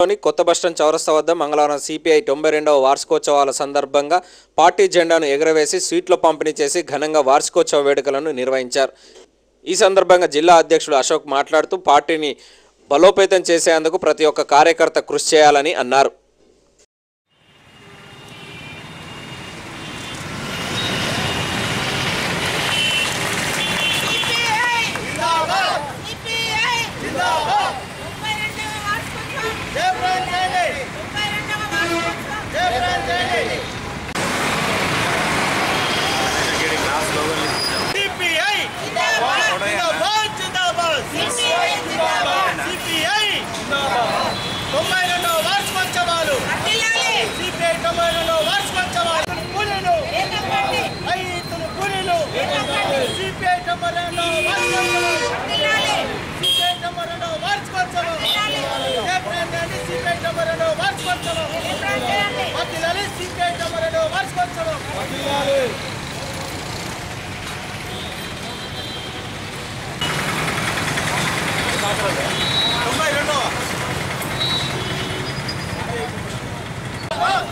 లోని కొత్త బస్టాండ్ చౌరస్తా వద్ద మంగళవారం సిపిఐ తొంభై రెండవ వార్షికోత్సవాల సందర్భంగా పార్టీ జెండాను ఎగురవేసి స్వీట్లు పంపిణీ చేసి ఘనంగా వార్షికోత్సవ వేడుకలను నిర్వహించారు. ఈ సందర్భంగా జిల్లా అధ్యక్షుడు అశోక్ మాట్లాడుతూ పార్టీని బలోపేతం చేసేందుకు ప్రతి ఒక్క కార్యకర్త కృషి చేయాలని అన్నారు సిపిఐ జిందాబాద్ జిందాబాద్ సిపిఐ తొంభై రెండవ వార్షికోత్సవాలు సిపిఐ తొంభై రెండవ వార్షికోత్సవాలు కూలీలు రైతులు కూలీలు సిపిఐ తొంభై రెండవ వార్షికోత్సవాలు సిపిఐ తొంభై రెండవ వార్షికోత్సవం జయప్రదండి సిపిఐ తొంభై రెండవ వార్షికోత్సవం వర్ధిల్లాలి సిపిఐ తొంభై రెండవ వార్షికోత్సవం తొంభై రెండు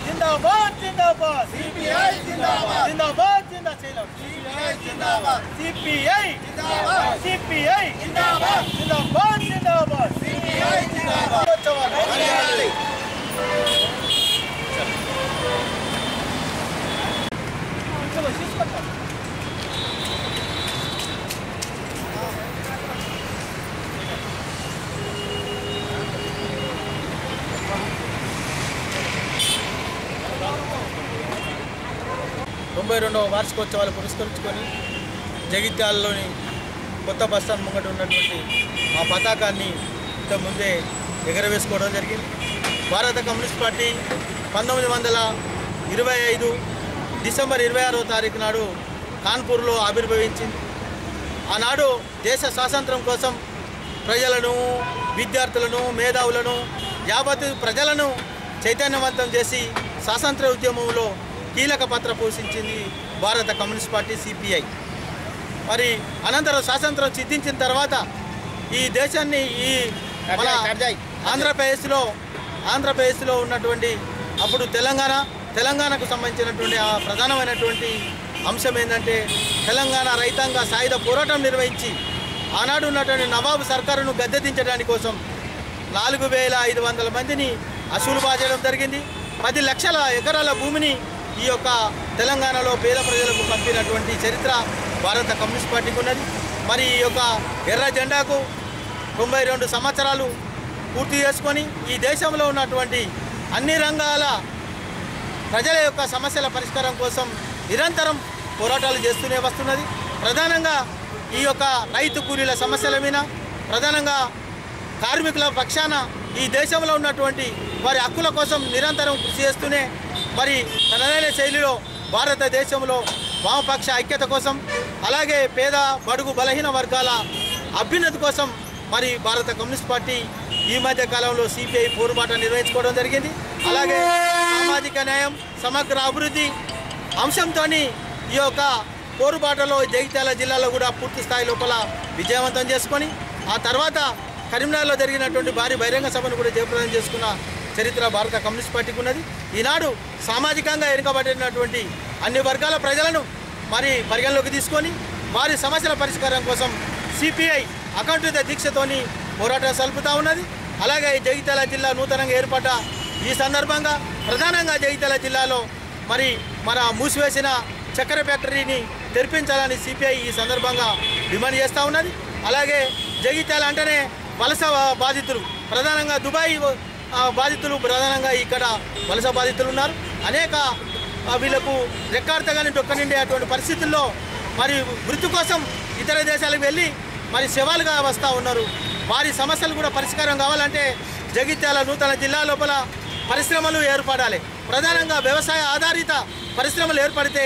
జిందాబాద్ జిందాబాద్ సిపిఐ జిందాబాద్ జిందాబాద్ జిందా చేయలేం సిపిఐ జిందాబాద్ సిపిఐ జిందాబాద్ సిపిఐ జిందాబాద్ జిందాబాద్ జిందాబాద్ సిపిఐ జిందాబాద్ తొంభై రెండవ వార్షికోత్సవాలు పురస్కరించుకొని జగిత్యాలలోని కొత్త బస్టాండ్ ముంగట ఉన్నటువంటి ఆ పతాకాన్ని ఇంత ముందే ఎగరవేసుకోవడం జరిగింది. భారత కమ్యూనిస్ట్ పార్టీ పంతొమ్మిది వందల ఇరవై ఐదు డిసెంబర్ ఇరవై ఆరో తారీఖు నాడు కాన్పూర్లో ఆవిర్భవించింది. ఆనాడు దేశ స్వాతంత్రం కోసం ప్రజలను విద్యార్థులను మేధావులను యావత్ ప్రజలను చైతన్యవంతం చేసి స్వాతంత్ర ఉద్యమంలో కీలక పాత్ర పోషించింది భారత కమ్యూనిస్ట్ పార్టీ సిపిఐ. మరి అనంతరం స్వాతంత్రం సిద్ధించిన తర్వాత ఈ దేశాన్ని ఈ మన ఆంధ్రప్రదేశ్లో ఆంధ్రప్రదేశ్లో ఉన్నటువంటి అప్పుడు తెలంగాణ తెలంగాణకు సంబంధించినటువంటి ఆ ప్రధానమైనటువంటి అంశం ఏంటంటే తెలంగాణ రైతాంగ సాయుధ పోరాటం నిర్వహించి ఆనాడు ఉన్నటువంటి నవాబు సర్కారును గద్దెదించడానికి కోసం నాలుగు వేల ఐదు వందల మందిని అసూలు బాజేయడం జరిగింది. పది లక్షల ఎకరాల భూమిని ఈ యొక్క తెలంగాణలో పేద ప్రజలకు పంపినటువంటి చరిత్ర భారత కమ్యూనిస్ట్ పార్టీకి ఉన్నది. మరి ఈ యొక్క ఎర్ర జెండాకు తొంభై రెండు సంవత్సరాలు పూర్తి చేసుకొని ఈ దేశంలో ఉన్నటువంటి అన్ని రంగాల ప్రజల యొక్క సమస్యల పరిష్కారం కోసం నిరంతరం పోరాటాలు చేస్తూనే వస్తున్నది. ప్రధానంగా ఈ యొక్క రైతు కూలీల సమస్యల మీద ప్రధానంగా కార్మికుల పక్షాన ఈ దేశంలో ఉన్నటువంటి వారి హక్కుల కోసం నిరంతరం కృషి చేస్తూనే మరి తనదైన శైలిలో భారతదేశంలో వామపక్ష ఐక్యత కోసం అలాగే పేద బడుగు బలహీన వర్గాల అభ్యున్నతి కోసం మరి భారత కమ్యూనిస్ట్ పార్టీ ఈ మధ్య కాలంలో సిపిఐ పోరుబాట నిర్వహించుకోవడం జరిగింది. అలాగే సామాజిక న్యాయం సమగ్ర అభివృద్ధి అంశంతో ఈ యొక్క పోరుబాటలో జగిత్యాల జిల్లాలో కూడా పూర్తి స్థాయి లోపల విజయవంతం చేసుకొని ఆ తర్వాత కరీంనగర్లో జరిగినటువంటి భారీ బహిరంగ సభను కూడా జయప్రదం చేసుకున్న చరిత్ర భారత కమ్యూనిస్ట్ పార్టీకి ఉన్నది. ఈనాడు సామాజికంగా వెనుకబడినటువంటి అన్ని వర్గాల ప్రజలను మరి పరిగణలోకి తీసుకొని వారి సమస్యల పరిష్కారం కోసం సిపిఐ అకంఠిత దీక్షతోని పోరాటం సల్పుతా ఉన్నది. అలాగే ఈ జగిత్యాల జిల్లా నూతనంగా ఏర్పడ్డ ఈ సందర్భంగా ప్రధానంగా జగిత్యాల జిల్లాలో మరి మన మూసివేసిన చక్కెర ఫ్యాక్టరీని తెరిపించాలని సిపిఐ ఈ సందర్భంగా డిమాండ్ చేస్తూ ఉన్నది. అలాగే జగిత్యాల అంటేనే వలస బాధితులు. ప్రధానంగా దుబాయ్ బాధితులు ప్రధానంగా ఇక్కడ వలస బాధితులు ఉన్నారు. అనేక ఆ, వీళ్ళకు రెక్కార్తగానే డొక్కనిండే అటువంటి పరిస్థితుల్లో మరి వృత్తి కోసం ఇతర దేశాలకు వెళ్ళి మరి శవాలుగా వస్తూ ఉన్నారు. వారి సమస్యలు కూడా పరిష్కారం కావాలంటే జగిత్యాల నూతన జిల్లా లోపల పరిశ్రమలు ఏర్పడాలి. ప్రధానంగా వ్యవసాయ ఆధారిత పరిశ్రమలు ఏర్పడితే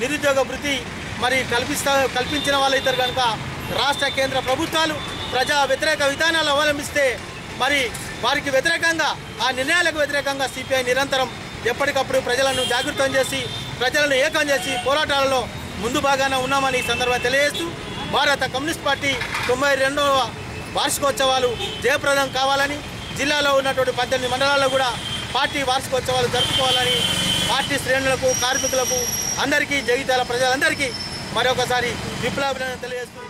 నిరుద్యోగ వృత్తి మరి కల్పిస్తా కల్పించిన వాళ్ళు ఇద్దరు కనుక రాష్ట్ర కేంద్ర ప్రభుత్వాలు ప్రజా వ్యతిరేక విధానాలు అవలంబిస్తే మరి వారికి వ్యతిరేకంగా ఆ నిర్ణయాలకు వ్యతిరేకంగా సిపిఐ నిరంతరం ఎప్పటికప్పుడు ప్రజలను జాగృతం చేసి ప్రజలను ఏకం చేసి పోరాటాలలో ముందు భాగాన ఉన్నామని ఈ సందర్భంగా తెలియజేస్తూ భారత కమ్యూనిస్ట్ పార్టీ తొంభై రెండవ వార్షికోత్సవాలు జయప్రదం కావాలని జిల్లాలో ఉన్నటువంటి పద్దెనిమిది మండలాల్లో కూడా పార్టీ వార్షికోత్సవాలు జరుపుకోవాలని పార్టీ శ్రేణులకు కార్మికులకు అందరికీ జగిత్యాల ప్రజలందరికీ మరొకసారి విప్లవాభినందన తెలియజేస్తూ